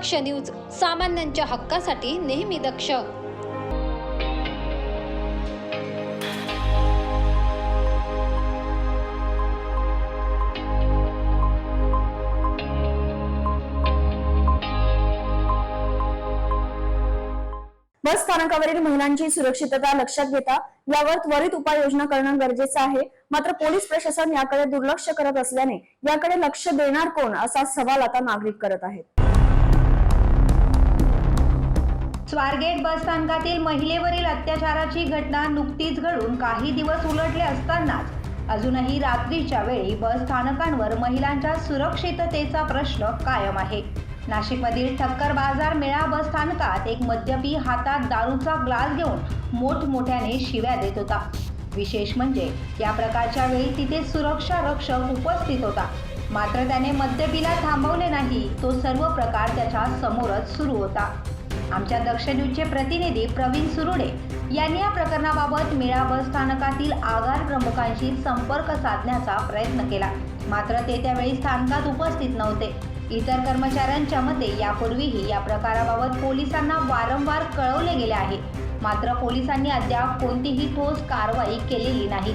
दक्ष news सामान्यांच्या हक्कासाठी नेहमी दक्ष. बस स्थानकावरील महिलांची सुरक्षितता लक्षात घेता यावर त्वरित उपाययोजना करणं गरजेचं आहे. मात्र पोलीस प्रशासन याकडे दुर्लक्ष करत असल्याने याकडे लक्ष देणार कोण असा सवाल आता नागरिक करत आहेत. स्वारगेट बस स्थानकातील महिलेवरील अत्याचाराची घटना नुकतीच घडून काही दिवस उलटले असतानाच अजूनही रात्रीच्या वेळी बस स्थानकांवर महिलांच्या सुरक्षिततेचा प्रश्न कायम आहे. नाशिकमधील ठक्कर बाजार मेळा बस स्थानकात एक मद्यपी हातात दारूचा ग्लास घेऊन मोठमोठ्याने शिव्या देत होता. विशेष म्हणजे या प्रकारच्या वेळी तिथे सुरक्षा रक्षक उपस्थित होता. मात्र त्याने मद्यपीला थांबवले नाही तो सर्व प्रकार त्याच्या समोरच सुरू होता. आमच्या दक्ष न्यूजचे प्रतिनिधी प्रवीण सुरुडे यांनी या प्रकरणाबाबत मेळा बस स्थानकातील आगार प्रमुखांशी संपर्क साधण्याचा प्रयत्न केला. मात्र ते त्यावेळी स्थानकात उपस्थित नव्हते. इतर कर्मचाऱ्यांच्या मते यापूर्वीही या प्रकाराबाबत पोलिसांना वारंवार कळवले गेले आहे. मात्र पोलिसांनी अद्याप कोणतीही ठोस कारवाई केलेली नाही.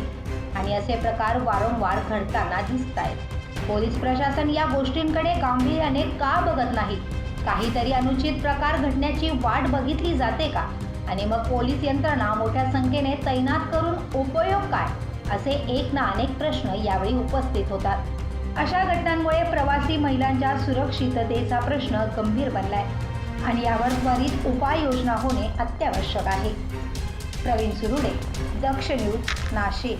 आणि असे प्रकार वारंवार घडताना दिसत आहेत पोलीस प्रशासन या गोष्टींकडे गांभीर्याने का बघत नाही? काहीतरी अनुचित प्रकार घडण्याची वाट बघितली जाते का? आणि मग पोलीस यंत्रणा मोठ्या संख्येने तैनात करून उपयोग काय? असे एक ना अनेक प्रश्न यावेळी उपस्थित होतात. अशा घटनांमुळे प्रवासी महिलांच्या सुरक्षिततेचा प्रश्न गंभीर बनलाय. आणि यावर त्वरित उपाययोजना होणे अत्यावश्यक आहे. प्रवीण सुरुडे दक्ष न्यूज नाशिक.